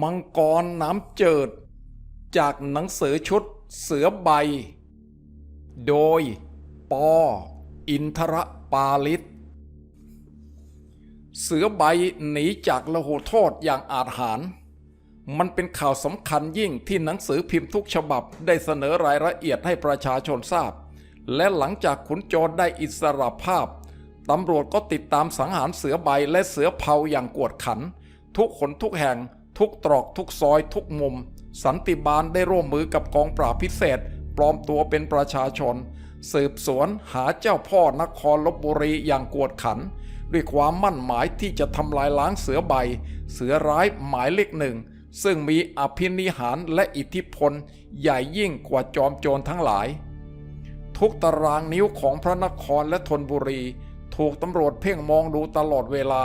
มังกรน้ำเจิด จากหนังสือชุดเสือใบ โดย ปอ อินทรปาลิต เสือใบหนีจากละหูโทษอย่างอาจหาร มันเป็นข่าวสำคัญยิ่งที่หนังสือพิมพ์ทุกฉบับได้เสนอรายละเอียดให้ประชาชนทราบ และหลังจากขุนโจรได้อิสรภาพตำรวจก็ติดตามสังหารเสือใบและเสือเผาอย่างกวดขัน ทุกคนทุกแห่ง ทุกตรอกทุกซอยทุกมุม สันติบาลได้ร่วมมือกับกองปราบพิเศษ ปลอมตัวเป็นประชาชน สืบสวนหาเจ้าพ่อนครลบบุรีอย่างกวดขัน ด้วยความมั่นหมายที่จะทำลายล้างเสือใบ เสือร้ายหมายเลขหนึ่ง ซึ่งมีอภินิหารและอิทธิพล ใหญ่ยิ่งกว่าจอมโจรทั้งหลาย ทุกตารางนิ้วของพระนครและธนบุรี ถูกตำรวจเพ่งมองดูตลอดเวลา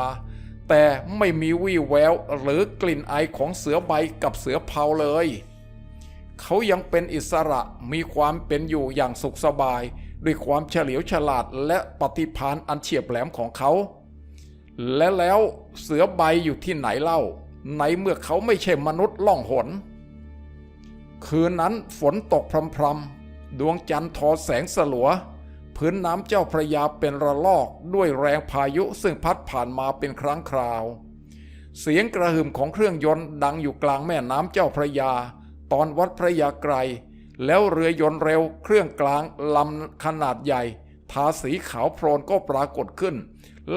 แต่ไม่มีวี่แววหรือกลิ่นไอของเสือใบกับเสือเผาเลย เขายังเป็นอิสระมีความเป็นอยู่อย่างสุขสบาย ด้วยความเฉลียวฉลาดและปฏิภาณอันเฉียบแหลมของเขา และแล้วเสือใบอยู่ที่ไหนเล่าในเมื่อเขาไม่ใช่มนุษย์ล่องหน คืนนั้นฝนตกพรำๆดวงจันทร์ทอแสงสลัว พื้นน้ำเจ้าพระยาเป็นระลอกด้วยแรงพายุซึ่งพัดผ่านมาเป็นครั้งคราว เสียงกระหึ่มของเครื่องยนต์ดังอยู่กลางแม่น้ำเจ้าพระยา ตอนวัดพระยาไกรแล้วเรือยนต์เร็วเครื่องกลางลำขนาดใหญ่ ทาสีขาวโพลนก็ปรากฏขึ้น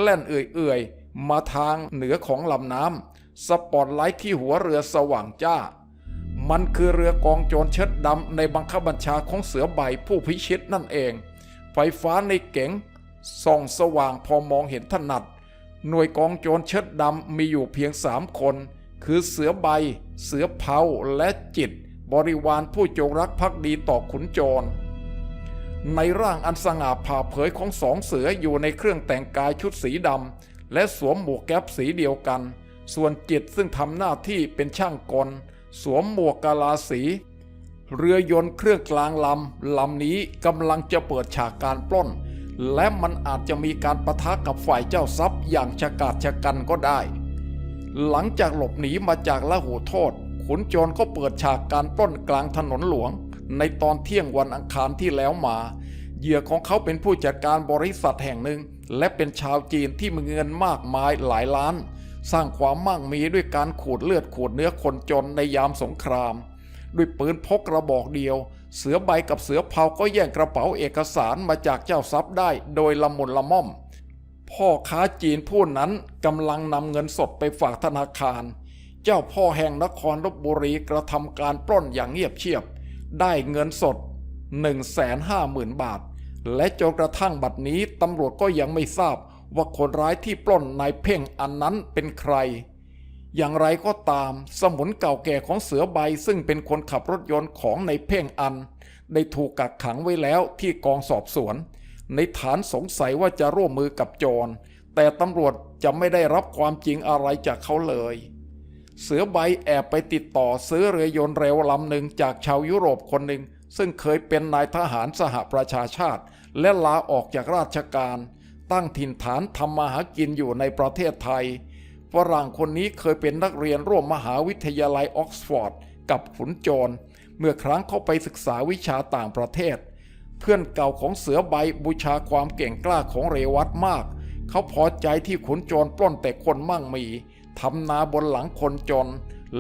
แล่นเอื่อยๆ มาทางเหนือของลำน้ำสปอตไลท์ที่หัวเรือสว่างจ้า มันคือเรือกองโจรเชิดดำในบังคับบัญชาของเสือใบผู้พิชิตนั่นเอง ไฟฟ้าในเก๋งส่องสว่างพอมองเห็นถนัด หน่วยกองโจรเชิดดำมีอยู่เพียงสามคน คือเสือใบ เสือเผาและจิต บริวารผู้จงรักภักดีต่อขุนโจร ในร่างอันสง่าผ่าเผยของสองเสืออยู่ในเครื่องแต่งกายชุดสีดำและสวมหมวกแก๊ปสีเดียวกัน ส่วนจิตซึ่งทำหน้าที่เป็นช่างกล สวมหมวกกาลาสี เรือยนต์เครื่องกลางลำลำนี้กำลังจะเปิดฉากการปล้น และมันอาจจะมีการประทะกับฝ่ายเจ้าทรัพย์อย่างฉกาจฉกันก็ได้ หลังจากหลบหนีมาจากละหูโทษ ขุนโจรก็เปิดฉากการปล้นกลางถนนหลวง ในตอนเที่ยงวันอังคารที่แล้วมาเหยื่อของเขาเป็นผู้จัดการบริษัทแห่งหนึ่ง และเป็นชาวจีนที่มีเงินมากมายหลายล้าน สร้างความมั่งมีด้วยการขูดเลือดขูดเนื้อคนจนในยามสงคราม ด้วยปืนพกกระบอกเดียว เสือใบกับเสือเผาก็แย่งกระเป๋าเอกสารมาจากเจ้าทรัพย์ได้โดยละมุนละม่อม พ่อค้าจีนผู้นั้นกำลังนำเงินสดไปฝากธนาคาร เจ้าพ่อแห่งนครลบบุรีกระทำการปล้นอย่างเงียบเชียบ ได้เงินสด 150,000 บาท และจนกระทั่งบัดนี้ตำรวจก็ยังไม่ทราบว่าคนร้ายที่ปล้นนายเพ่งอันนั้นเป็นใคร อย่างไรก็ตาม สมุนเก่าแก่ของเสือใบซึ่งเป็นคนขับรถยนต์ของในเพ่งอัน ได้ถูกกักขังไว้แล้วที่กองสอบสวน ในฐานสงสัยว่าจะร่วมมือกับโจร แต่ตำรวจจะไม่ได้รับความจริงอะไรจากเขาเลย เสือใบแอบไปติดต่อซื้อเรือยนต์เร็วลำหนึ่งจากชาวยุโรปคนหนึ่งซึ่งเคยเป็นนายทหารสหประชาชาติ และลาออกจากราชการ ตั้งถิ่นฐานทำมาหากินอยู่ในประเทศไทย ฝรั่งคนนี้เคยเป็นนักเรียนร่วมมหาวิทยาลัยออกซฟอร์ดกับขุนโจร เมื่อครั้งเข้าไปศึกษาวิชาต่างประเทศ เพื่อนเก่าของเสือใบบูชาความเก่งกล้าของเรวัตมาก เขาพอใจที่ขุนโจรปล้นแต่คนมั่งมีทำนาบนหลังคนจน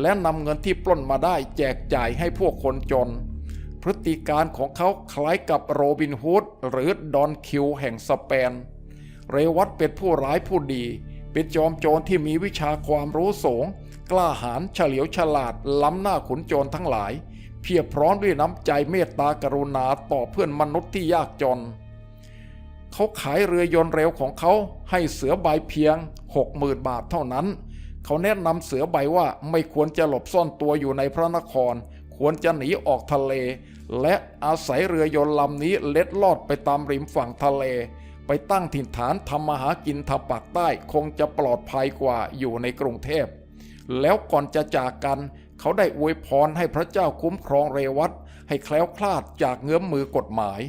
และนำเงินที่ปล้นมาได้แจกจ่ายให้พวกคนจน พฤติการของเขาคล้ายกับโรบินฮูดหรือดอนคิวแห่งสเปน เรวัตเป็นผู้ร้ายผู้ดี เป็นจอมโจรที่มีวิชาความรู้สูง กล้าหาญเฉลียวฉลาด ล้ำหน้าขุนโจรทั้งหลาย เพียบพร้อมด้วยน้ำใจเมตตากรุณาต่อเพื่อนมนุษย์ที่ยากจน เขาขายเรือยนต์เร็วของเขาให้เสือใบเพียง 60,000 บาทเท่านั้น เขาแนะนำเสือใบว่าไม่ควรจะหลบซ่อนตัวอยู่ในพระนคร ควรจะหนีออกทะเล และอาศัยเรือยนต์ลำนี้เล็ดลอดไปตามริมฝั่งทะเล ไปตั้งถิ่นฐานทำมาหากินทางปากใต้คงจะปลอดภัยกว่าอยู่ในกรุงเทพ แล้วก่อนจะจากกัน เขาได้อวยพรให้พระเจ้าคุ้มครองเรวัตให้แคล้วคลาดจากเงื้อมมือกฎหมาย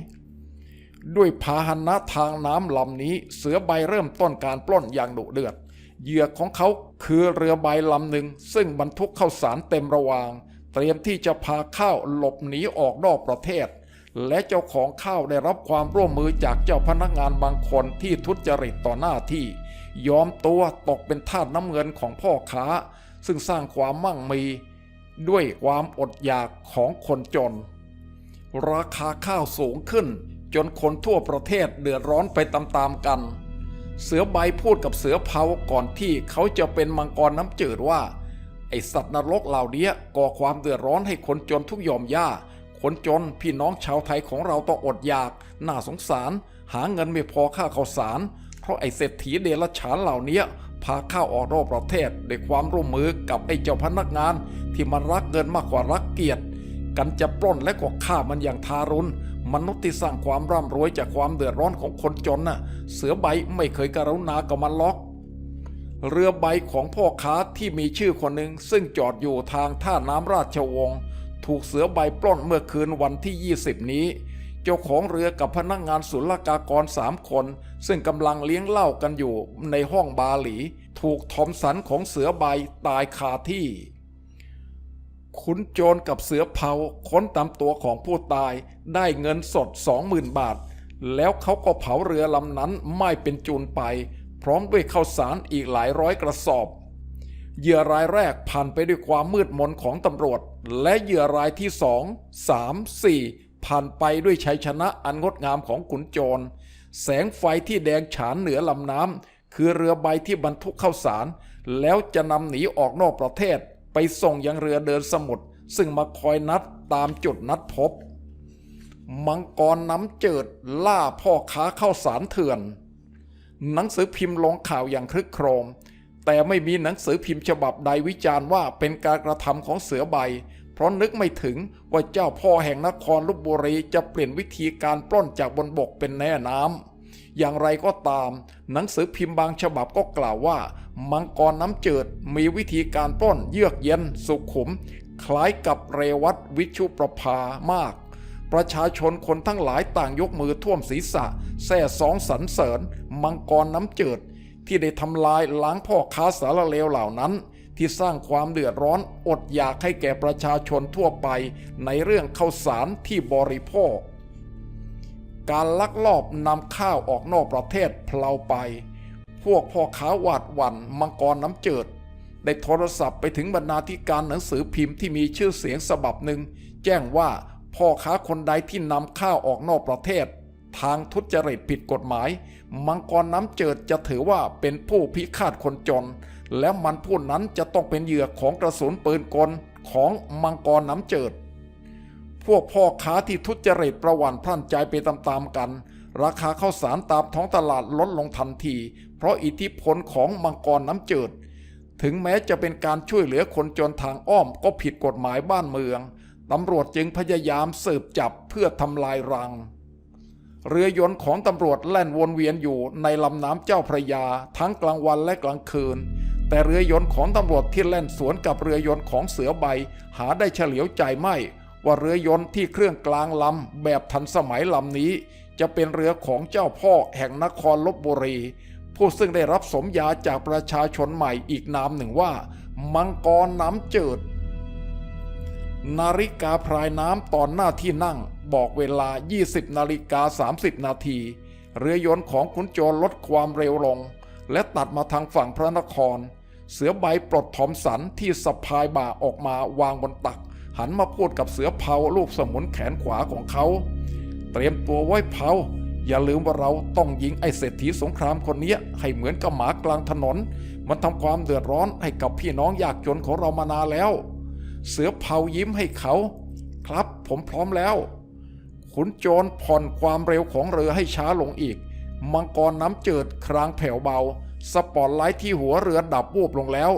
ด้วยพาหนะทางน้ำลำนี้เสือใบเริ่มต้นการปล้นอย่างดุเดือด เหยื่อของเขาคือเรือใบลำหนึ่งซึ่งบรรทุกข้าวสารเต็มระวาง เตรียมที่จะพาข้าวหลบหนีออกนอกประเทศ และเจ้าของข้าวได้รับความร่วมมือจากเจ้าพนักงานบางคนที่ทุจริตต่อหน้าที่ ยอมตัวตกเป็นทาสน้ำเงินของพ่อค้า ซึ่งสร้างความมั่งมี ด้วยความอดอยากของคนจน ราคาข้าวสูงขึ้น จนคนทั่วประเทศเดือดร้อนไปตามๆกัน เสือใบพูดกับเสือเผาก่อนที่เขาจะเป็นมังกรน้ำจืดว่าไอสัตว์นรกเหล่านี้ก่อความเดือดร้อนให้คนจนทุกยอมย่า คนจนพี่น้องชาวไทยของเราต้องอดอยาก น่าสงสาร หาเงินไม่พอค่าข้าวสาร เพราะไอ้เศรษฐีเดรัจฉานเหล่านี้พาข้าวออกนอกประเทศด้วยความร่วมมือกับไอ้เจ้าพนักงาน ที่มันรักเงินมากกว่ารักเกียรติ กันจะปล้นและก็ฆ่ามันอย่างทารุณมนุษย์ที่สร้างความร่ำรวยจากความเดือดร้อนของคนจนน่ะ เสือใบไม่เคยกรุณากับมันล็อกเรือใบของพ่อค้าที่มีชื่อคนหนึ่งซึ่งจอดอยู่ทางท่าน้ำราชวงศ์ ถูกเสือใบปล้นเมื่อคืนวันที่ 20 นี้ เจ้าของเรือกับพนักงานศุลกากรสามคน ซึ่งกำลังเลี้ยงเหล้ากันอยู่ในห้องบาหลี ถูกทอมสันของเสือใบตายคาที่ขุนโจรกับเสือเผาค้นตามตัวของผู้ตายได้เงินสดสองหมื่นบาท แล้วเขาก็เผาเรือลำนั้นไม้เป็นจูนไป พร้อมด้วยข้าวสารอีกหลายร้อยกระสอบ เหยื่อรายแรกผ่านไปด้วยความมืดมนของตำรวจ และเหยื่อรายที่สองสามสี่ผ่านไปด้วยชัยชนะอันงดงามของขุนโจร แสงไฟที่แดงฉานเหนือลำน้ำคือเรือใบที่บรรทุกข้าวสาร แล้วจะนำหนีออกนอกประเทศ ไปส่งยังเรือเดินสมุทรซึ่งมาคอยนัดตามจุดนัดพบ มังกรน้ำเจิดล่าพ่อค้าข้าวสารเถื่อน หนังสือพิมพ์ลงข่าวอย่างคลึกโครม แต่ไม่มีหนังสือพิมพ์ฉบับใดวิจารณ์ว่าเป็นการกระทำของเสือใบ เพราะนึกไม่ถึงว่าเจ้าพ่อแห่งนครลบบุรีจะเปลี่ยนวิธีการปล้นจากบนบกเป็นแน่น้ำอย่างไรก็ตาม หนังสือพิมพ์บางฉบับก็กล่าวว่า มังกรน้ำเจิดมีวิธีการปล้นเยือกเย็นสุขุม คล้ายกับเรวัตวิชุประภามากประชาชนคนทั้งหลายต่างยกมือท่วมศีรษะแส่สองสรรเสริญ มังกรน้ำเจิด ที่ได้ทำลายล้างพ่อค้าสารเลวเหล่านั้น ที่สร้างความเดือดร้อนอดอยากให้แก่ประชาชนทั่วไปในเรื่องข้าวสารที่บริโภค การลักลอบนำข้าวออกนอกประเทศเพลาไป พวกพ่อค้าหวาดหวั่นมังกรน้ำเจิดได้โทรศัพท์ไปถึงบรรณาธิการหนังสือพิมพ์ที่มีชื่อเสียงฉบับหนึ่ง แจ้งว่าพ่อค้าคนใดที่นำข้าวออกนอกประเทศ ทางทุจริตผิดกฎหมาย มังกรน้ำเจิดจะถือว่าเป็นผู้พิฆาตคนจน และมันผู้นั้นจะต้องเป็นเหยื่อของกระสุนปืนกลของมังกรน้ำเจิด พวกพ่อค้าที่ทุจริตประวันพรั่นใจไปตามๆกัน ราคาข้าวสารตามท้องตลาดลดลงทันที เพราะอิทธิพลของมังกรน้ำเจิด ถึงแม้จะเป็นการช่วยเหลือคนจนทางอ้อมก็ผิดกฎหมายบ้านเมืองตำรวจจึงพยายามสืบจับเพื่อทำลายรัง เรือยนต์ของตำรวจแล่นวนเวียนอยู่ในลำน้ำเจ้าพระยา ทั้งกลางวันและกลางคืน แต่เรือยนต์ของตำรวจที่แล่นสวนกับเรือยนต์ของเสือใบ หาได้เฉลียวใจไม่ ว่าเรือยนต์ที่เครื่องกลางลำแบบทันสมัยลำนี้ จะเป็นเรือของเจ้าพ่อแห่งนครลบบุรี ผู้ซึ่งได้รับสมญาจากประชาชนใหม่อีกนามหนึ่งว่า มังกรน้ำเจิด นาฬิกาพรายน้ำตอนหน้าที่นั่ง บอกเวลา 20 นาฬิกา 30 นาที เรือยนต์ของขุนโจรลดความเร็วลง และตัดมาทางฝั่งพระนคร เสือใบปลดทอมสันที่สะพายบ่าออกมาวางบนตัก หันมาพูดกับเสือเผาลูกสมุนแขนขวาของเขา เตรียมตัวไว้เผาอย่าลืมว่าเราต้องยิงไอ้เศรษฐีสงครามคนนี้ให้เหมือนกับหมากลางถนน มันทำความเดือดร้อนให้กับพี่น้องยากจนของเรามานานแล้ว เสือเผายิ้มให้เขา ครับผมพร้อมแล้ว ขุนโจรผ่อนความเร็วของเรือให้ช้าลงอีก มังกรน้ำเจิดครางแผ่วเบา สปอตไลท์ที่หัวเรือดับวูบลงแล้ว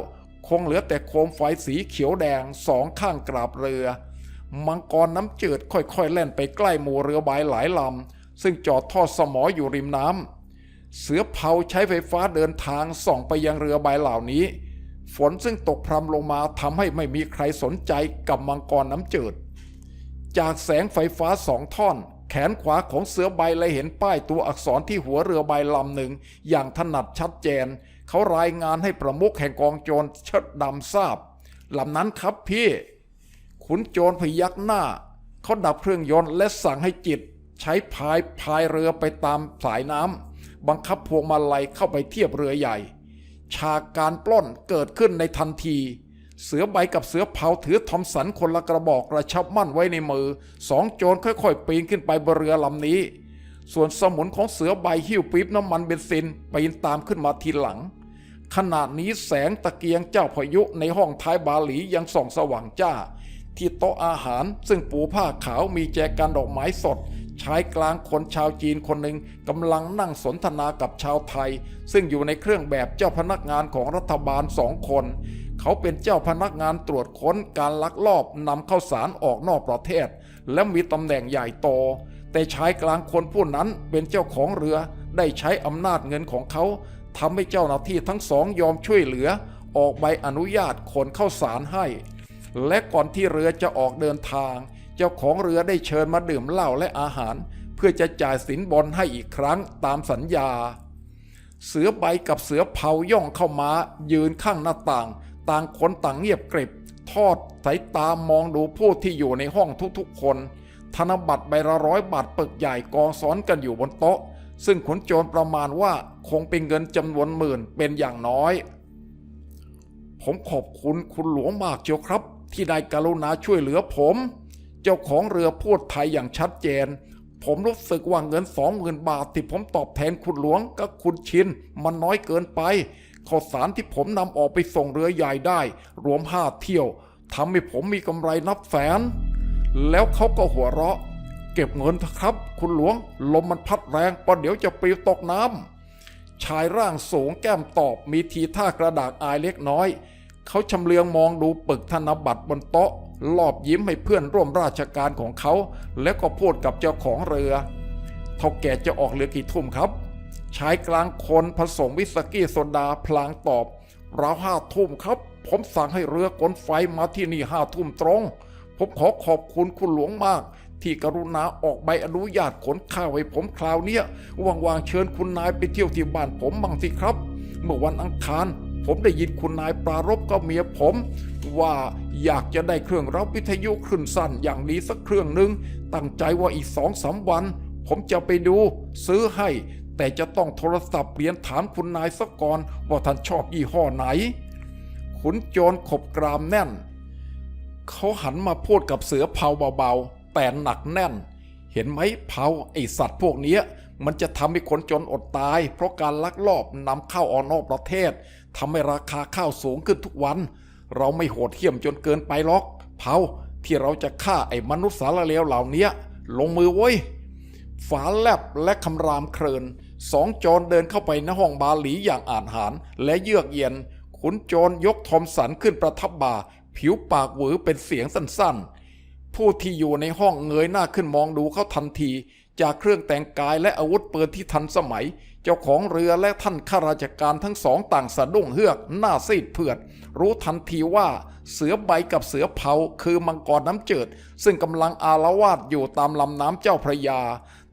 คงเหลือแต่โคมไฟสีเขียวแดงสองข้างกราบเรือ มังกรน้ำเจิดค่อยๆแล่นไปใกล้หมู่เรือใบหลายลำ ซึ่งจอดทอดสมออยู่ริมน้ำเสือเผาใช้ไฟฟ้าเดินทางส่องไปยังเรือใบเหล่านี้ ฝนซึ่งตกพรำลงมาทำให้ไม่มีใครสนใจกับมังกรน้ำเจิด จากแสงไฟฟ้าสองท่อน แขนขวาของเสือใบเลยเห็นป้ายตัวอักษรที่หัวเรือใบลำหนึ่ง อย่างถนัดชัดเจน เขารายงานให้ประมุขแห่งกองโจรเชิดดำทราบลำนั้นครับพี่ขุนโจรพยักหน้า เขาดับเครื่องยนต์และสั่งให้จิต ใช้พายพายเรือไปตามสายน้ำบังคับพวงมาลัยเข้าไปเทียบเรือใหญ่ ฉากการปล้นเกิดขึ้นในทันที เสือใบกับเสือเผาถือทอมสันคนละกระบอกกระชับมั่นไว้ในมือ สองโจรค่อยๆ ปีนขึ้นไปบนเรือลำนี้ ส่วนสมุนของเสือใบหิ้วปี๊บน้ำมันเบนซินปีนตามขึ้นมาทีหลัง ขณะนี้แสงตะเกียงเจ้าพายุในห้องท้ายบาหลียังส่องสว่างจ้า ที่โต๊ะอาหารซึ่งปูผ้าขาวมีแจกันดอกไม้สดชายกลางคนชาวจีนคนหนึ่งกำลังนั่งสนทนากับชาวไทย ซึ่งอยู่ในเครื่องแบบเจ้าพนักงานของรัฐบาลสองคน เขาเป็นเจ้าพนักงานตรวจค้นการลักลอบนำเข้าสารออกนอกประเทศ และมีตำแหน่งใหญ่โต แต่ชายกลางคนผู้นั้นเป็นเจ้าของเรือ ได้ใช้อำนาจเงินของเขาทำให้เจ้าหน้าที่ทั้งสองยอมช่วยเหลือ ออกใบอนุญาตขนเข้าสารให้ และก่อนที่เรือจะออกเดินทาง เจ้าของเรือได้เชิญมาดื่มเหล้าและอาหาร เพื่อจะจ่ายสินบนให้อีกครั้งตามสัญญาเสือใบกับเสือเผาย่องเข้ามายืนข้างหน้าต่าง ต่างคนต่างเงียบกริบ ทอดสายตามองดูผู้ที่อยู่ในห้องทุกๆคน ธนบัตรใบละร้อยบาทปึกใหญ่กองซ้อนกันอยู่บนโต๊ะ ซึ่งขนโจรประมาณว่าคงเป็นเงินจำนวนหมื่นเป็นอย่างน้อย ผมขอบคุณคุณหลวงมากเจียวครับ ที่ได้กรุณาช่วยเหลือผม เจ้าของเรือพูดไทยอย่างชัดเจนผมรู้สึกว่าเงินสองหมื่นบาทที่ผมตอบแทนคุณหลวงกับคุณชินมันน้อยเกินไป ข้าวสารที่ผมนำออกไปส่งเรือใหญ่ได้ รวมห้าเที่ยวทำให้ผมมีกำไรนับแสน แล้วเขาก็หัวเราะ เก็บเงินเถอะครับ คุณหลวง ลมมันพัดแรงประเดี๋ยวจะปลิวตกน้ำชายร่างสูงแก้มตอบมีทีท่ากระดากอายเล็กน้อย เขาชำเลืองมองดูปึกธนบัตรบนโต๊ะรอบยิ้มให้เพื่อนร่วมราชการของเขา แล้วก็พูดกับเจ้าของเรือเท่าแก่จะออกเรือกี่ทุ่มครับ ชายกลางคนผสมวิสกี้โซดาพลางตอบราวห้าทุ่มครับ ผมสั่งให้เรือกลไฟมาที่นี่ห้าทุ่มตรง ผมขอขอบคุณคุณหลวงมาก ที่กรุณาออกใบอนุญาตขนข้าวให้ผมคราวเนี้ยว่างๆเชิญคุณนายไปเที่ยวที่บ้านผมบ้างสิครับ เมื่อวันอังคาร ผมได้ยินคุณนายปรารบกับเมียผม ว่าอยากจะได้เครื่องรับวิทยุขึ้นสั้นอย่างดีสักเครื่องหนึ่งตั้งใจว่าอีกสองสามวัน ผมจะไปดู ซื้อให้ แต่จะต้องโทรศัพท์เรียนถามคุณนายสักก่อนว่าท่านชอบยี่ห้อไหน ขุนโจรขบกรามแน่น เขาหันมาพูดกับเสือเผาเบาๆ แต่หนักแน่น เห็นไหมเผาไอสัตว์พวกนี้มันจะทำให้คนจนอดตาย เพราะการลักลอบนำเข้าออกนอกประเทศทำให้ราคาข้าวสูงขึ้นทุกวัน เราไม่โหดเหี้ยมจนเกินไปหรอก เผาที่เราจะฆ่าไอ้มนุษย์สารเลวเหล่านี้ลงมือเว้ยฝาแลบและคำรามเคริน สองโจรเดินเข้าไปในห้องบาหลีอย่างอาจหารและเยือกเย็น ขุนโจรยกทอมสันขึ้นประทับบ่า ผิวปากหวือเป็นเสียงสั้นๆ ผู้ที่อยู่ในห้องเงยหน้าขึ้นมองดูเขาทันที จากเครื่องแต่งกายและอาวุธปืนที่ทันสมัย เจ้าของเรือและท่านข้าราชการทั้งสองต่างสะดุ้งเฮือกหน้าซีดเผือด รู้ทันทีว่าเสือใบกับเสือเผาคือมังกรน้ำจืดซึ่งกำลังอาละวาดอยู่ตามลำน้ำเจ้าพระยา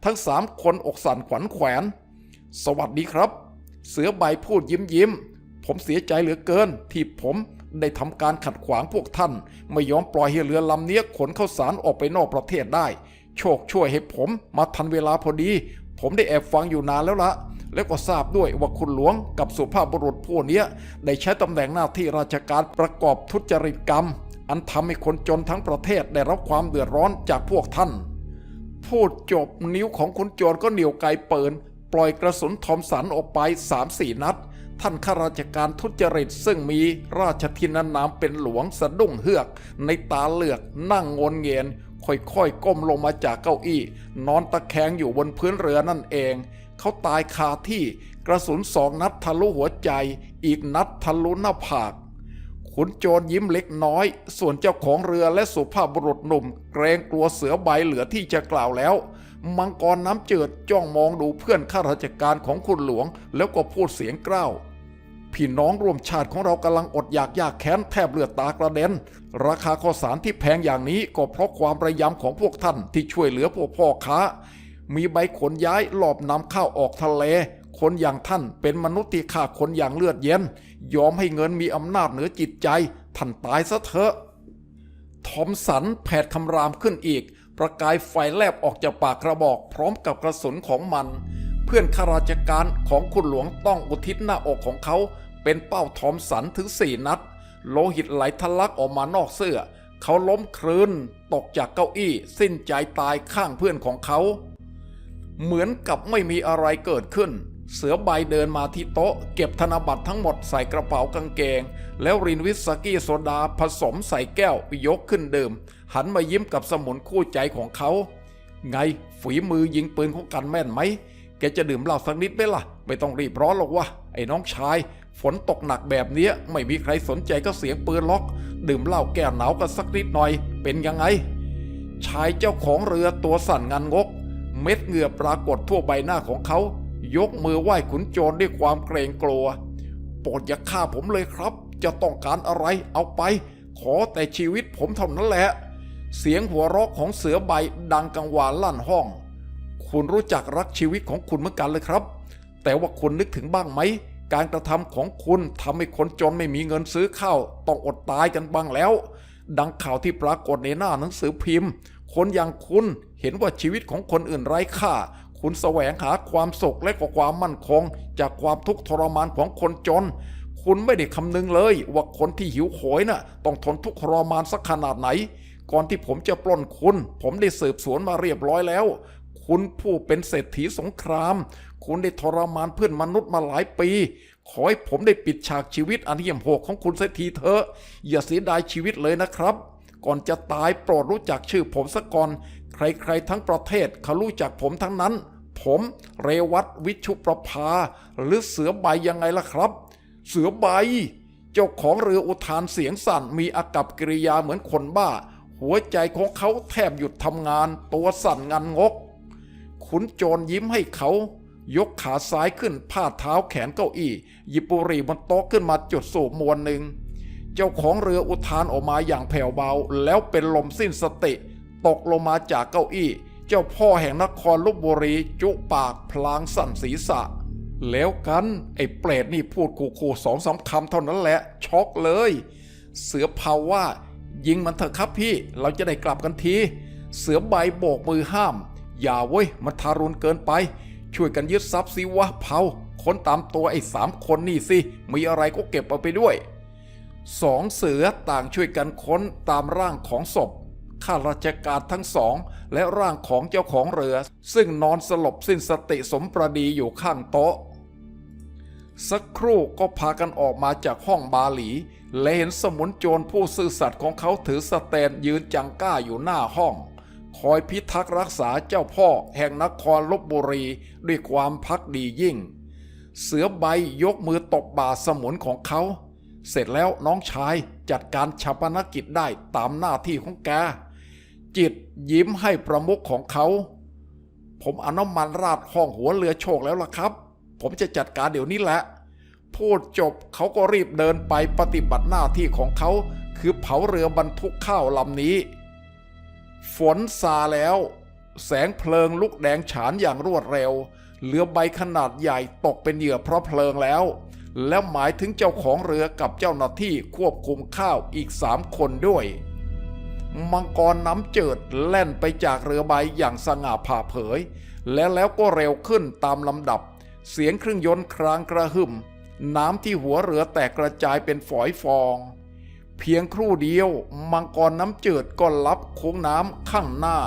ทั้งสามคนอกสั่นขวัญแขวน สวัสดีครับ เสือใบพูดยิ้มยิ้ม ผมเสียใจเหลือเกิน ที่ผมได้ทำการขัดขวางพวกท่าน ไม่ยอมปล่อยให้เรือลำเนี้ยขนข้าวสารออกไปนอกประเทศได้ โชคช่วยให้ผมมาทันเวลาพอดี ผมได้แอบฟังอยู่นานแล้วละแล้วก็ทราบด้วยว่าคุณหลวงกับสุภาพบุรุษผู้เนี้ยได้ใช้ตำแหน่งหน้าที่ราชการประกอบทุจริตกรรม อันทำให้คนจนทั้งประเทศได้รับความเดือดร้อนจากพวกท่าน พูดจบนิ้วของคุณโจรก็เหนียวไกปืน ปล่อยกระสุนทอมสันออกไปสามสี่นัด ท่านข้าราชการทุจริตซึ่งมีราชทินานามเป็นหลวงสะดุ้งเฮือก ในตาเหลือกนั่งงนเงียนค่อยๆก้มลงมาจากเก้าอี้ นอนตะแคงอยู่บนพื้นเรือนั่นเอง เขาตายคาที่กระสุนสองนัดทะลุหัวใจ อีกนัดทะลุหน้าผากขุนโจรยิ้มเล็กน้อย ส่วนเจ้าของเรือและสุภาพบุรุษหนุ่ม เกรงกลัวเสือใบเหลือที่จะกล่าวแล้ว มังกรน้ำเจิดจ้องมองดูเพื่อนข้าราชการของคุณหลวง แล้วก็พูดเสียงกล้าวพี่น้องร่วมชาติของเรากำลังอดอยากยากแค้นแทบเลือดตากระเด็น ราคาข้าวสารที่แพงอย่างนี้ก็เพราะความระยำของพวกท่านที่ช่วยเหลือพวกพ่อค้า มีใบขนย้ายหลอบนำข้าวออกทะเล คนอย่างท่านเป็นมนุษย์ที่ฆ่าคนอย่างเลือดเย็น ยอมให้เงินมีอำนาจเหนือจิตใจ ท่านตายซะเถอะทอมสันแผดคำรามขึ้นอีก ประกายไฟแลบออกจากปากกระบอกพร้อมกับกระสุนของมัน เพื่อนข้าราชการของคุณหลวงต้องอุทิศหน้าอกของเขา เป็นเป้าทอมสันถึงสี่นัด โลหิตไหลทะลักออกมานอกเสื้อ เขาล้มคลืนตกจากเก้าอี้ สิ้นใจตายข้างเพื่อนของเขา เหมือนกับไม่มีอะไรเกิดขึ้น เสือใบเดินมาที่โต๊ะ เก็บธนบัตรทั้งหมดใส่กระเป๋ากางเกง แล้วรินวิสกี้โซดาผสมใส่แก้วยกขึ้นดื่ม หันมายิ้มกับสมุนคู่ใจของเขา ไงฝีมือยิงปืนของกันแม่นไหม แกจะดื่มเหล้าสักนิดไหมล่ะ ไม่ต้องรีบร้อนหรอกวะไอ้น้องชาย ฝนตกหนักแบบเนี้ยไม่มีใครสนใจก็เสียงปืนล็อก ดื่มเหล้าแก้หนาวกันสักนิดหน่อย เป็นยังไง ชายเจ้าของเรือตัวสั่นงันงก เม็ดเหงื่อปรากฏทั่วใบหน้าของเขา ยกมือไหว้ขุนโจรด้วยความเกรงกลัว โปรดอย่าฆ่าผมเลยครับ จะต้องการอะไรเอาไป ขอแต่ชีวิตผมเท่านั้นแหละ เสียงหัวเราะของเสือใบดังกังวานลั่นห้อง คุณรู้จักรักชีวิตของคุณเหมือนกันเลยครับ แต่ว่าคุณนึกถึงบ้างไหม การกระทำของคุณทำให้คนจนไม่มีเงินซื้อข้าวต้องอดตายกันบ้างแล้ว ดังข่าวที่ปรากฏในหน้าหนังสือพิมพ์ คนอย่างคุณเห็นว่าชีวิตของคนอื่นไร้ค่า คุณแสวงหาความสุขและก็ความมั่นคง จากความทุกข์ทรมานของคนจนคุณไม่ได้คำนึงเลย ว่าคนที่หิวโหยน่ะต้องทนทุกข์ทรมานสักขนาดไหน ก่อนที่ผมจะปล้นคุณ ผมได้สืบสวนมาเรียบร้อยแล้ว คุณผู้เป็นเศรษฐีสงคราม คุณได้ทรมานเพื่อนมนุษย์มาหลายปี ขอให้ผมได้ปิดฉากชีวิตอันเหี้ยมโหดของคุณเสียทีเถอะ อย่าเสียดายชีวิตเลยนะครับ ก่อนจะตายโปรดรู้จักชื่อผมสักก่อน ใครๆทั้งประเทศเขารู้จักผมทั้งนั้น ผมเรวัตวิชุประภา หรือเสือใบยังไงล่ะครับ เสือใบ เจ้าของเรืออุทานเสียงสั่นมีอากับกิริยาเหมือนคนบ้า หัวใจของเขาแทบหยุดทำงาน ตัวสั่นงันงก ขุนโจรยิ้มให้เขา ยกขาซ้ายขึ้นพาดเท้าแขนเก้าอี้ หยิบบุหรี่บนโต๊ะขึ้นมาจุดสูบมวนหนึ่ง เจ้าของเรืออุทานออกมาอย่างแผ่วเบา แล้วเป็นลมสิ้นสติ ตกลงมาจากเก้าอี้ เจ้าพ่อแห่งนครลบบุรีจุปากพลางสั่นศีรษะ แล้วกันไอ้เปรตนี่พูดขู่ๆสองสาคำเท่านั้นแหละช็อกเลย เสือเผาว่า ยิงมันเถอะครับพี่ เราจะได้กลับกันที เสือใบโบกมือห้าม อย่าเว้ย มันทารุณเกินไป ช่วยกันยึดทรัพย์สิวะเผาค้นตามตัวไอ้สามคนนี่สิ มีอะไรก็เก็บเอาไปด้วย สองเสือต่างช่วยกันค้นตามร่างของศพข้าราชการทั้งสอง และร่างของเจ้าของเรือ ซึ่งนอนสลบสิ้นสติสมประดีอยู่ข้างโต๊ะ สักครู่ก็พากันออกมาจากห้องบาหลี และเห็นสมุนโจรผู้ซื่อสัตย์ของเขาถือสแตนยืนจังก้าอยู่หน้าห้อง คอยพิทักษ์รักษาเจ้าพ่อแห่งนครลบบุรีด้วยความพักดียิ่ง เสือใบยกมือตบบ่าสมุนของเขา เสร็จแล้วน้องชายจัดการชาปนกิจได้ตามหน้าที่ของแก จิตยิ้มให้ประมุขของเขา ผมเอาน้ำมันราดห้องหัวเรือโชคแล้วล่ะครับ ผมจะจัดการเดี๋ยวนี้แหละพูดจบเขาก็รีบเดินไปปฏิบัติหน้าที่ของเขา คือเผาเรือบรรทุกข้าวลำนี้ ฝนซาแล้ว แสงเพลิงลุกแดงฉานอย่างรวดเร็ว เรือใบขนาดใหญ่ตกเป็นเหยื่อเพราะเพลิงแล้ว และหมายถึงเจ้าของเรือกับเจ้าหน้าที่ควบคุมข้าวอีกสามคนด้วย มังกรน้ำเจิดแล่นไปจากเรือใบอย่างสง่าผ่าเผย และแล้วก็เร็วขึ้นตามลำดับ เสียงเครื่องยนต์ครางกระหึ่ม น้ำที่หัวเรือแตกกระจายเป็นฝอยฟอง เพียงครู่เดียวมังกรน้ำเจิดก็ลับโค้งน้ำข้างหน้า